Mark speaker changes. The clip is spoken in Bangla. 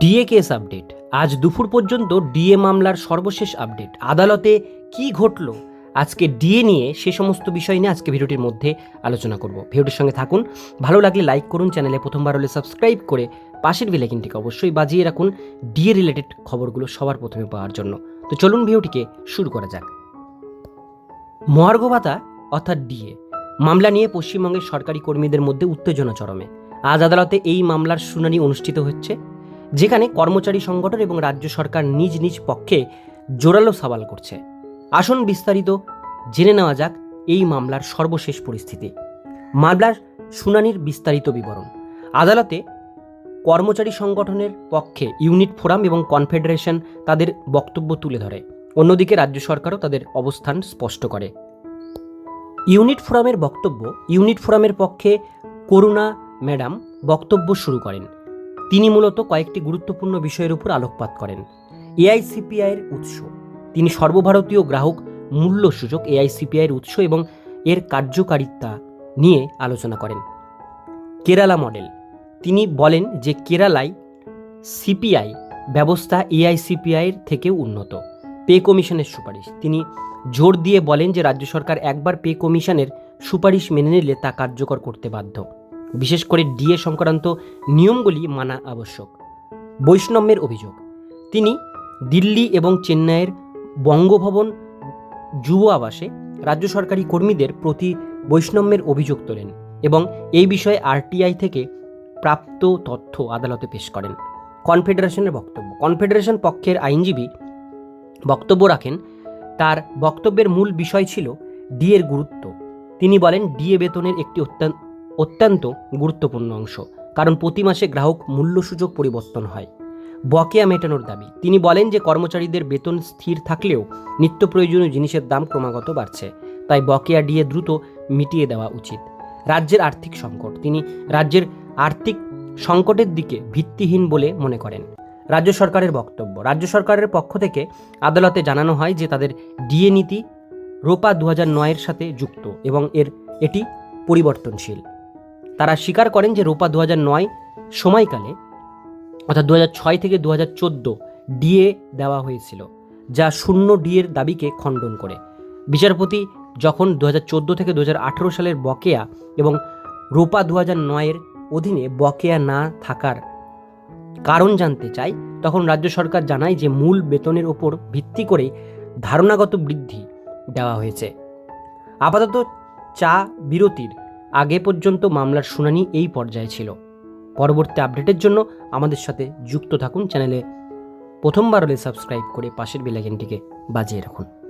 Speaker 1: ডিএ কেস আপডেট আজ দুপুর পর্যন্ত ডিএ মামলার সর্বশেষ আপডেট আদালতে কি ঘটল? আজকে ডিএ নিয়ে সে সমস্ত বিষয় নিয়ে আজকে ভিডিওটির মধ্যে আলোচনা করব। ভিডিওটির সঙ্গে থাকুন। ভালো লাগলে লাইক করুন চ্যানেলে প্রথমবার হলে সাবস্ক্রাইব করে পাশের বেলাইকিনটিকে অবশ্যই বাজিয়ে রাখুন ডিএ রিলেটেড খবরগুলো সবার প্রথমে পাওয়ার জন্য। তো চলুন ভিডিওটিকে শুরু করা যাক। মহার্ঘ ভাতা, অর্থাৎ ডিএ মামলা নিয়ে পশ্চিমবঙ্গের সরকারি কর্মীদের মধ্যে উত্তেজনা চরমে। আজ আদালতে এই মামলার শুনানি অনুষ্ঠিত হচ্ছে যেখানে কর্মচারী সংগঠন এবং রাজ্য সরকার নিজ নিজ পক্ষে জোরালো সওয়াল করছে। আসন বিস্তারিত জেনে নেওয়া যাক এই মামলার সর্বশেষ পরিস্থিতি। মামলার শুনানির বিস্তারিত বিবরণ। আদালতে কর্মচারী সংগঠনের পক্ষে ইউনিট ফোরাম এবং কনফেডারেশন তাদের বক্তব্য তুলে ধরে। অন্যদিকে রাজ্য সরকারও তাদের অবস্থান স্পষ্ট করে। ইউনিট ফোরামের বক্তব্য ইউনিট ফোরামের পক্ষে করুণা ম্যাডাম বক্তব্য শুরু করেন। তিনি মূলত কয়েকটি গুরুত্বপূর্ণ বিষয়ের উপর আলোকপাত করেন। এআইসিপিআইয়ের উৎস। তিনি সর্বভারতীয় গ্রাহক মূল্য সূচক এআইসিপিআইয়ের উৎস এবং এর কার্যকারিতা নিয়ে আলোচনা করেন। কেরালা মডেল। তিনি বলেন যে কেরালায় সিপিআই ব্যবস্থা এআইসিপিআইয়ের থেকেও উন্নত। পে কমিশনের সুপারিশ। তিনি জোর দিয়ে বলেন যে রাজ্য সরকার একবার পে কমিশনের সুপারিশ মেনে নিলে তা কার্যকর করতে বাধ্য। বিশেষ করে ডিএ সংক্রান্ত নিয়মগুলি মানা আবশ্যক। বৈষ্ণম্যের অভিযোগ, তিনি দিল্লি এবং চেন্নাইয়ের বঙ্গভবন যুব আবাসে রাজ্য সরকারি কর্মীদের প্রতি বৈষম্যের অভিযোগ তোলেন এবং এই বিষয়ে আরটিআই থেকে প্রাপ্ত তথ্য আদালতে পেশ করেন। কনফেডারেশনের বক্তব্য, কনফেডারেশন পক্ষের আইনজীবী বক্তব্য রাখেন, তার বক্তব্যের মূল বিষয় ছিল ডিএর গুরুত্ব। তিনি বলেন, ডিএ বেতনের একটি অত্যন্ত অত্যন্ত গুরুত্বপূর্ণ অংশ, কারণ প্রতি মাসে গ্রাহক মূল্য সুযোগ পরিবর্তন হয়। বকেয়া মেটানোর দাবি, তিনি বলেন যে কর্মচারীদের বেতন স্থির থাকলেও নিত্য প্রয়োজনীয় জিনিসের দাম ক্রমাগত বাড়ছে, তাই বকেয়া ডিএ দ্রুত মিটিয়ে দেওয়া উচিত। রাজ্যের আর্থিক সংকট, তিনি রাজ্যের আর্থিক সংকটের দিকে ভিত্তিহীন বলে মনে করেন। রাজ্য সরকারের বক্তব্য, রাজ্য সরকারের পক্ষ থেকে আদালতে জানানো হয় যে তাদের ডিএ নীতি রোপা দু হাজার নয়ের সাথে যুক্ত এবং এর, এটি পরিবর্তনশীল। তারা স্বীকার করেন যে রোপা দু নয় সময়কালে, অর্থাৎ দু ছয় থেকে দু হাজার চোদ্দ ডিএ দেওয়া হয়েছিল, যা শূন্য ডিএর দাবিকে খণ্ডন করে। বিচারপতি যখন দু চোদ্দ থেকে দু হাজার আঠেরো সালের বকেয়া এবং রোপা দু হাজার নয়ের অধীনে বকেয়া না থাকার কারণ জানতে চাই তখন রাজ্য সরকার জানায় যে মূল বেতনের ওপর ভিত্তি করে ধারণাগত বৃদ্ধি দেওয়া হয়েছে। আপাতত চা বিরতির আগে পর্যন্ত মামলার শুনানি এই পর্যায়ে ছিল। পরবর্তী আপডেটের জন্য আমাদের সাথে যুক্ত থাকুন চ্যানেলে। প্রথমবার হলে সাবস্ক্রাইব করে পাশের বেলাইকেনটিকে বাজিয়ে রাখুন।